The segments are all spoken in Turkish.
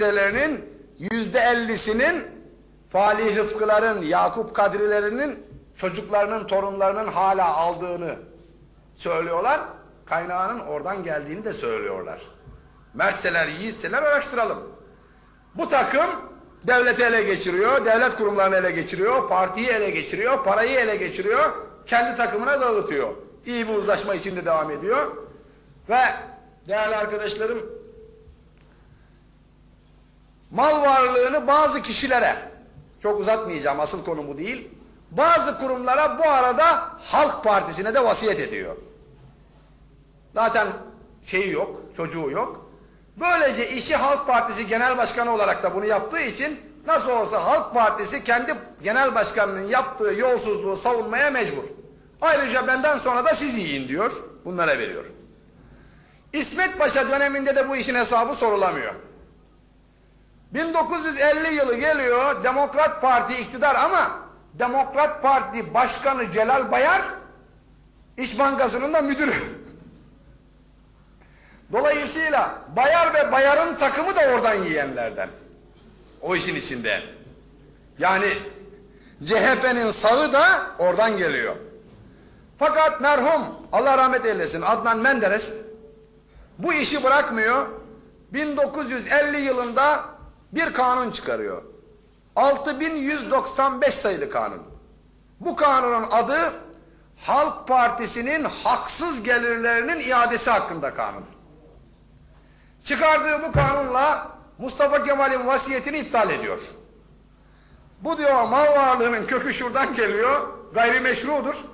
üyelerinin yüzde ellisinin Falih Rıfkıların, Yakup Kadrilerinin çocuklarının, torunlarının hala aldığını söylüyorlar. Kaynağının oradan geldiğini de söylüyorlar. Mertseler, yiğitseler araştıralım. Bu takım devleti ele geçiriyor, devlet kurumlarını ele geçiriyor, partiyi ele geçiriyor, parayı ele geçiriyor, kendi takımına dağıtıyor. İyi bir uzlaşma içinde devam ediyor. Ve değerli arkadaşlarım, mal varlığını bazı kişilere, çok uzatmayacağım asıl konu bu değil, bazı kurumlara bu arada Halk Partisi'ne de vasiyet ediyor. Zaten şeyi yok, çocuğu yok. Böylece işi Halk Partisi Genel Başkanı olarak da bunu yaptığı için nasıl olsa Halk Partisi kendi genel başkanının yaptığı yolsuzluğu savunmaya mecbur. Ayrıca benden sonra da siz yiyin diyor, bunlara veriyor. İsmet Paşa döneminde de bu işin hesabı sorulamıyor. 1950 yılı geliyor Demokrat Parti iktidar ama Demokrat Parti Başkanı Celal Bayar İş Bankası'nın da müdürü. Dolayısıyla Bayar ve Bayar'ın takımı da oradan yiyenlerden. O işin içinde. Yani CHP'nin sağı da oradan geliyor. Fakat merhum Allah rahmet eylesin Adnan Menderes bu işi bırakmıyor. 1950 yılında bir kanun çıkarıyor. 6195 sayılı kanun. Bu kanunun adı Halk Partisi'nin haksız gelirlerinin iadesi hakkında kanun. Çıkardığı bu kanunla Mustafa Kemal'in vasiyetini iptal ediyor. Bu diyor mal varlığının kökü şuradan geliyor, gayrimeşrudur.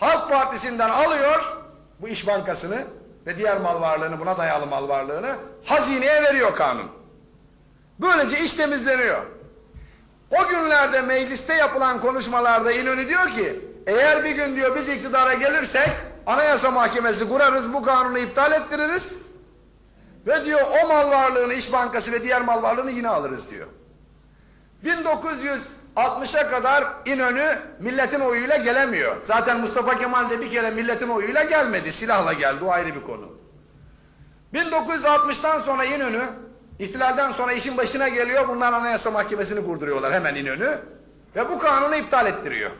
Halk Partisi'nden alıyor bu iş bankasını ve diğer mal varlığını, buna dayalı mal varlığını hazineye veriyor kanun. Böylece iş temizleniyor. O günlerde mecliste yapılan konuşmalarda İnönü diyor ki eğer bir gün diyor biz iktidara gelirsek anayasa mahkemesi kurarız bu kanunu iptal ettiririz ve diyor o mal varlığını iş bankası ve diğer mal varlığını yine alırız diyor. 1960'a kadar İnönü milletin oyuyla gelemiyor. Zaten Mustafa Kemal de bir kere milletin oyuyla gelmedi. Silahla geldi o ayrı bir konu. 1960'tan sonra İnönü İhtilalden sonra işin başına geliyor. Bunlar anayasa mahkemesini kurduruyorlar hemen İnönü. Ve bu kanunu iptal ettiriyor.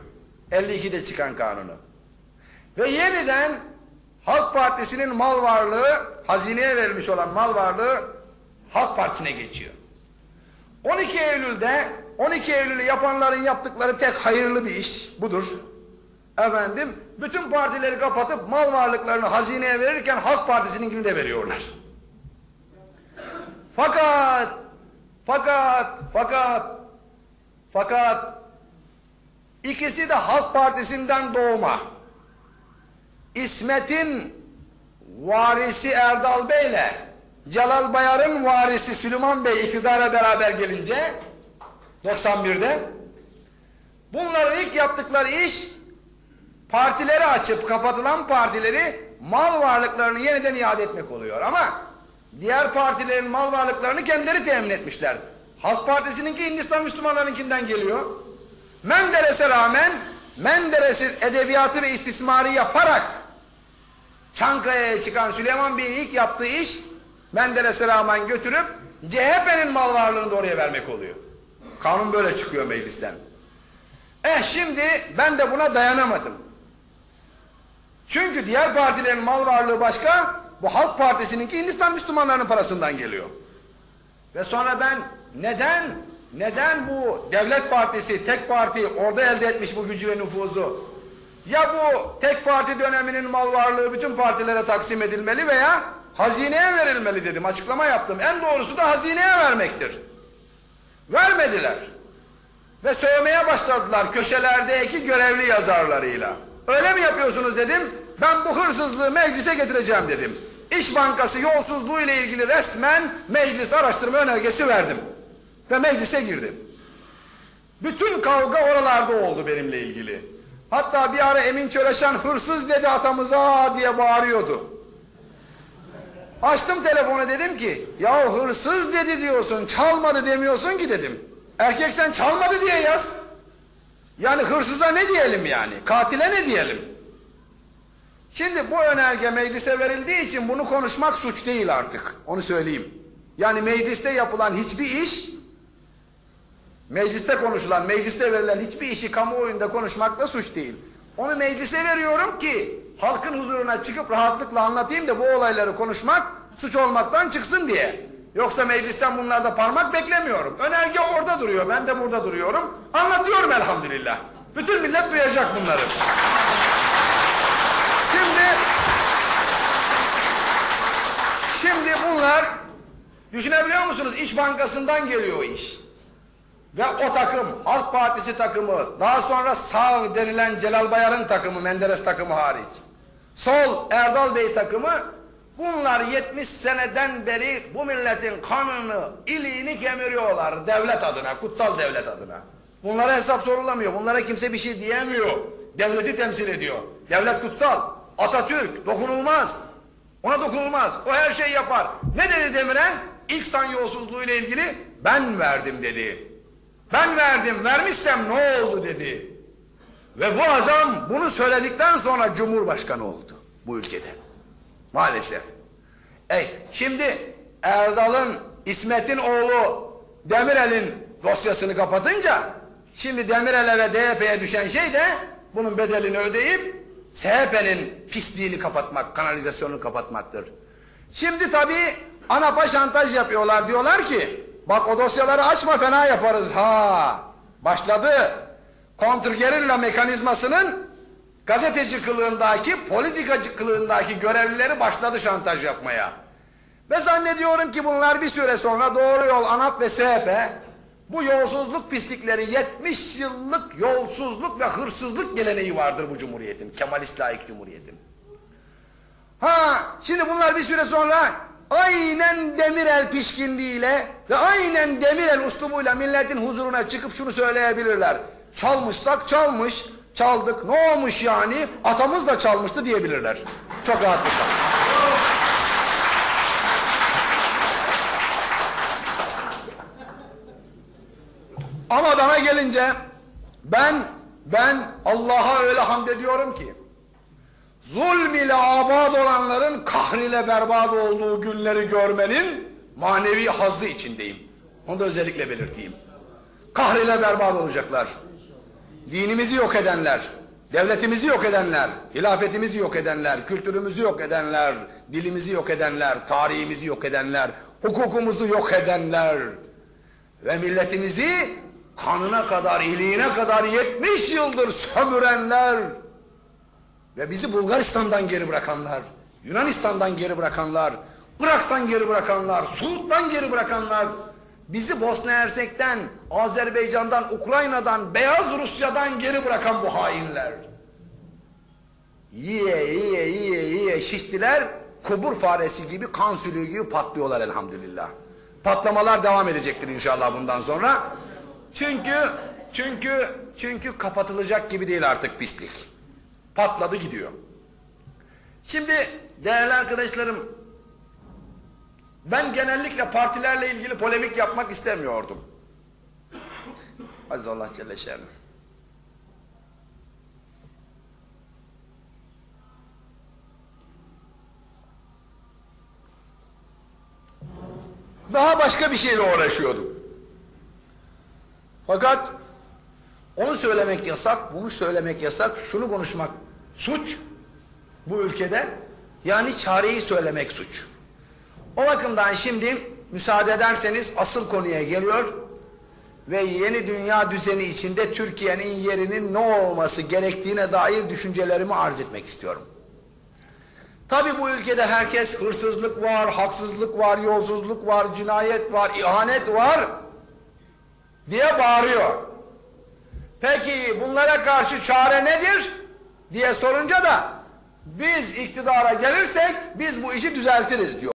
52'de çıkan kanunu. Ve yeniden Halk Partisi'nin mal varlığı, hazineye verilmiş olan mal varlığı Halk Partisi'ne geçiyor. 12 Eylül'de 12 Eylül'ü yapanların yaptıkları tek hayırlı bir iş budur. Efendim bütün partileri kapatıp mal varlıklarını hazineye verirken Halk Partisi'ninkini de veriyorlar. Fakat, fakat, fakat, fakat ikisi de Halk Partisi'nden doğma. İsmet'in varisi Erdal Bey ile Celal Bayar'ın varisi Süleyman Bey iktidara beraber gelince 91'de bunların ilk yaptıkları iş partileri açıp kapatılan partileri mal varlıklarını yeniden iade etmek oluyor ama diğer partilerin mal varlıklarını kendileri temin etmişler. Halk Partisi'ninki Hindistan Müslümanlarınkinden geliyor. Menderes'e rağmen Menderes'in edebiyatı ve istismarı yaparak Çankaya'ya çıkan Süleyman Bey'in ilk yaptığı iş Menderes'e rağmen götürüp CHP'nin mal varlığını da oraya vermek oluyor. Kanun böyle çıkıyor meclisten. Eh şimdi ben de buna dayanamadım. Çünkü diğer partilerin mal varlığı başka, bu Halk Partisi'ninki Hindistan Müslümanlarının parasından geliyor. Ve sonra ben neden, neden bu devlet partisi, tek parti orada elde etmiş bu gücü ve nüfuzu? Ya bu tek parti döneminin mal varlığı bütün partilere taksim edilmeli veya hazineye verilmeli dedim, açıklama yaptım. En doğrusu da hazineye vermektir. Vermediler. Ve sövmeye başladılar köşelerdeki görevli yazarlarıyla. Öyle mi yapıyorsunuz dedim. Ben bu hırsızlığı meclise getireceğim dedim. İş Bankası yolsuzluğu ile ilgili resmen meclis araştırma önergesi verdim. Ve meclise girdim. Bütün kavga oralarda oldu benimle ilgili. Hatta bir ara Emin Çöreşen hırsız dedi atamıza diye bağırıyordu. Açtım telefonu dedim ki ya hırsız dedi diyorsun çalmadı demiyorsun ki dedim. Erkek sen çalmadı diye yaz. Yani hırsıza ne diyelim yani? Katile ne diyelim? Şimdi bu önerge meclise verildiği için bunu konuşmak suç değil artık. Onu söyleyeyim. Yani mecliste yapılan hiçbir iş, mecliste konuşulan, mecliste verilen hiçbir işi kamuoyunda konuşmak da suç değil. Onu meclise veriyorum ki halkın huzuruna çıkıp rahatlıkla anlatayım da bu olayları konuşmak suç olmaktan çıksın diye. Yoksa meclisten bunlarda parmak beklemiyorum. Önerge orada duruyor, ben de burada duruyorum. Anlatıyorum elhamdülillah. Bütün millet duyacak bunları. Şimdi Şimdi bunlar düşünebiliyor musunuz? İş Bankası'ndan geliyor iş. Ve o takım, Halk Partisi takımı, daha sonra sağ denilen Celal Bayar'ın takımı, Menderes takımı hariç. Sol Erdal Bey takımı, bunlar 70 seneden beri bu milletin kanını, iliğini kemiriyorlar devlet adına, kutsal devlet adına. Bunlara hesap sorulamıyor, bunlara kimse bir şey diyemiyor. Devleti temsil ediyor. Devlet kutsal, Atatürk, dokunulmaz. Ona dokunulmaz. O her şeyi yapar. Ne dedi Demirel? İlk san yolsuzluğu ile ilgili ben verdim dedi. Ben verdim, vermişsem ne oldu dedi. Ve bu adam bunu söyledikten sonra Cumhurbaşkanı oldu bu ülkede. Maalesef. Ey, şimdi Erdal'ın, İsmet'in oğlu Demirel'in dosyasını kapatınca şimdi Demirel'e ve DYP'ye düşen şey de bunun bedelini ödeyip SHP'nin pisliğini kapatmak, kanalizasyonunu kapatmaktır. Şimdi tabii ANAP'a şantaj yapıyorlar. Diyorlar ki bak o dosyaları açma fena yaparız. Ha başladı. Kontrgerilla mekanizmasının gazeteci kılığındaki, politikacı kılığındaki görevlileri başladı şantaj yapmaya. Ve zannediyorum ki bunlar bir süre sonra Doğru Yol, ANAP ve SHP bu yolsuzluk pislikleri 70 yıllık yolsuzluk ve hırsızlık geleneği vardır bu cumhuriyetin. Kemalist layık cumhuriyetin. Ha şimdi bunlar bir süre sonra aynen Demirel pişkinliğiyle ve aynen Demirel uslubuyla milletin huzuruna çıkıp şunu söyleyebilirler. Çalmışsak çalmış, çaldık ne olmuş yani atamız da çalmıştı diyebilirler. Çok rahatlıkla. Ama bana gelince ben ben Allah'a öyle hamd ediyorum ki zulm ile abad olanların kahriyle berbat olduğu günleri görmenin manevi hazzı içindeyim. Onu da özellikle belirteyim. Kahriyle berbat olacaklar. Dinimizi yok edenler, devletimizi yok edenler, hilafetimizi yok edenler, kültürümüzü yok edenler, dilimizi yok edenler, tarihimizi yok edenler, hukukumuzu yok edenler ve milletimizi kanına kadar, iliğine kadar 70 yıldır sömürenler ve bizi Bulgaristan'dan geri bırakanlar, Yunanistan'dan geri bırakanlar, Irak'tan geri bırakanlar, Suud'dan geri bırakanlar, bizi Bosna Hersek'ten, Azerbaycan'dan, Ukrayna'dan, Beyaz Rusya'dan geri bırakan bu hainler. Yiye yiye yiye yiye şiştiler, kubur faresi gibi, kan sülüğü gibi patlıyorlar elhamdülillah. Patlamalar devam edecektir inşallah bundan sonra. Çünkü çünkü çünkü kapatılacak gibi değil artık pislik. Patladı gidiyor. Şimdi değerli arkadaşlarım ben genellikle partilerle ilgili polemik yapmak istemiyordum. Aziz Allah Celle Şerif. Daha başka bir şeyle uğraşıyordum. Fakat onu söylemek yasak, bunu söylemek yasak, şunu konuşmak suç bu ülkede. Yani çareyi söylemek suç. O bakımdan şimdi müsaade ederseniz asıl konuya geliyor ve yeni dünya düzeni içinde Türkiye'nin yerinin ne olması gerektiğine dair düşüncelerimi arz etmek istiyorum. Tabi bu ülkede herkes hırsızlık var, haksızlık var, yolsuzluk var, cinayet var, ihanet var diye bağırıyor. Peki bunlara karşı çare nedir diye sorunca da biz iktidara gelirsek biz bu işi düzeltiriz diyor.